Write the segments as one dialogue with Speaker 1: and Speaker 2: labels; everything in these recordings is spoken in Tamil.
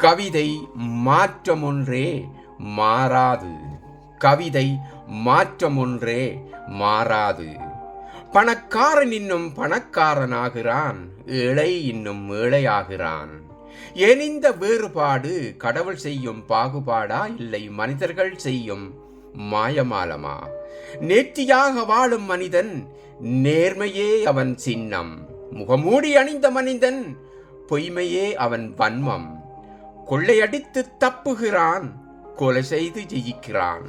Speaker 1: கவிதை மாற்றமொன்றே மாறாது. கவிதை மாற்றமொன்றே மாறாது. பணக்காரன் இன்னும் பணக்காரனாகிறான். ஏழை இன்னும் ஏழையாகிறான் ஏன் இந்த வேறுபாடு கடவுள் செய்யும் பாகுபாடா? இல்லை மனிதர்கள் செய்யும் மாயமாலமா? நேர்த்தியாக வாழும் மனிதன் நேர்மையே அவன் சின்னம். முகமூடி அணிந்த மனிதன் பொய்மையே அவன் வன்மம். கொள்ளையடித்து தப்புகிறான் கொலை செய்து ஜெயிக்கிறான்.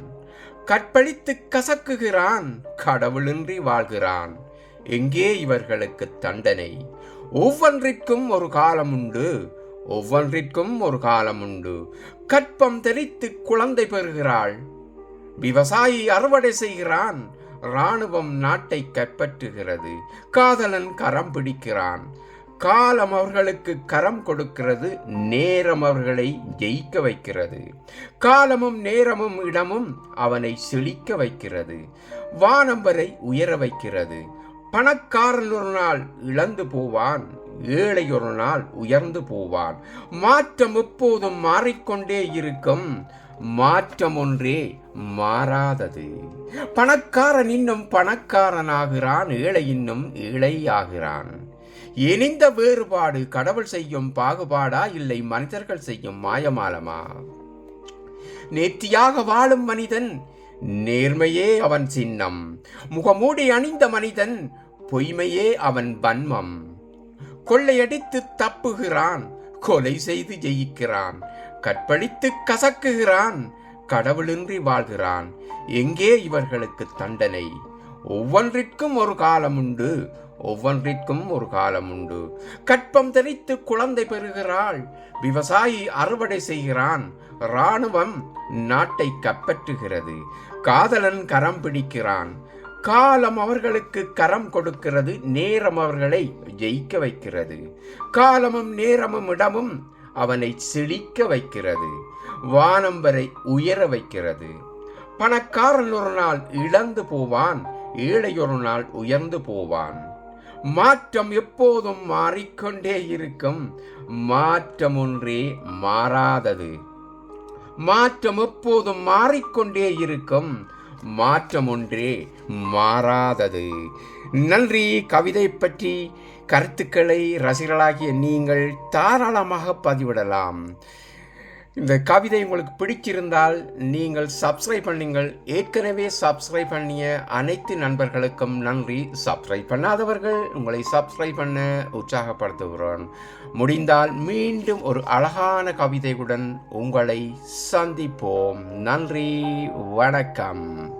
Speaker 1: கற்பழித்து கசக்குகிறான் கடவுளின்றி வாழ்கிறான். எங்கே இவர்களுக்கு தண்டனை? ஒவ்வொன்றிற்கும் ஒரு காலம் உண்டு ஒவ்வொன்றிற்கும் ஒரு காலம் உண்டு. கற்பம் தெரித்து குழந்தை பெறுகிறாள் விவசாயி அறுவடை செய்கிறான் இராணுவம் நாட்டை கைப்பற்றுகிறது காதலன் கரம் பிடிக்கிறான். காலம் அவர்களுக்கு கரம் கொடுக்கிறது நேரம் அவர்களை ஜெயிக்க வைக்கிறது. காலமும் நேரமும் இடமும் அவனை செழிக்க வைக்கிறது. வானம் வரை உயர வைக்கிறது. பணக்காரன் ஒரு நாள் இழந்து போவான் ஏழை ஒரு நாள் உயர்ந்து போவான். மாற்றம் எப்போதும் மாறிக்கொண்டே இருக்கும் மாற்றம் ஒன்றே மாறாதது. பணக்காரன் இன்னும் பணக்காரனாகிறான் ஏழை இன்னும் ஏழையாகிறான். இனிந்த வேறுபாடு கடவுள் செய்யும் பாகுபாடா இல்லை மனிதர்கள் செய்யும் மாயமாலமா? நேர்த்தியாக வாழும் மனிதன் நேர்மையே அவன் சின்னம். முகமூடி அணிந்த மனிதன் பொய்மையே அவன் வன்மம். கொள்ளையடித்து தப்புகிறான் கொலை செய்து ஜெயிக்கிறான். கற்பழித்து கசக்குகிறான் கடவுளின்றி வாழ்கிறான். எங்கே இவர்களுக்கு தண்டனை? ஒவ்வொன்றிற்கும் ஒரு காலம் உண்டு ஒவ்வொன்றிற்கும் ஒரு காலம் உண்டு. கற்பம் தெரித்து குழந்தை பெறுகிறாள். விவசாயி அறுவடை செய்கிறான். இராணுவம் நாட்டை கப்பற்றுகிறது. காதலன் கரம் பிடிக்கிறான். காலம் அவர்களுக்கு கரம் கொடுக்கிறது. நேரம் அவர்களை ஜெயிக்க வைக்கிறது. காலமும் நேரமும் இடமும் அவனை செழிக்க வைக்கிறது. வானம் வரை உயர வைக்கிறது. பணக்காரன் ஒரு நாள் இழந்து போவான். ஏழை ஒரு நாள் உயர்ந்து போவான். மாற்றம் எப்போதும் மாறிக்கொண்டே இருக்கும். மாற்றம் ஒன்றே மாறாதது. மாற்றம் எப்போதும் மாறிக்கொண்டே இருக்கும். மாற்றம் ஒன்றே மாறாதது. நன்றி கவிதை பற்றி கருத்துக்களை ரசிகர்களாகிய நீங்கள் தாராளமாக பதிவிடலாம். இந்த கவிதை உங்களுக்கு பிடிச்சிருந்தால் நீங்கள் சப்ஸ்கிரைப் பண்ணுங்கள். ஏற்கனவே சப்ஸ்கிரைப் பண்ணிய அனைத்து நண்பர்களுக்கும் நன்றி. சப்ஸ்கிரைப் பண்ணாதவர்கள் உங்களை சப்ஸ்கிரைப் பண்ண உற்சாகப்படுத்துகிறோம். முடிந்தால் மீண்டும் ஒரு அழகான கவிதையுடன் உங்களை சந்திப்போம். நன்றி. வணக்கம்.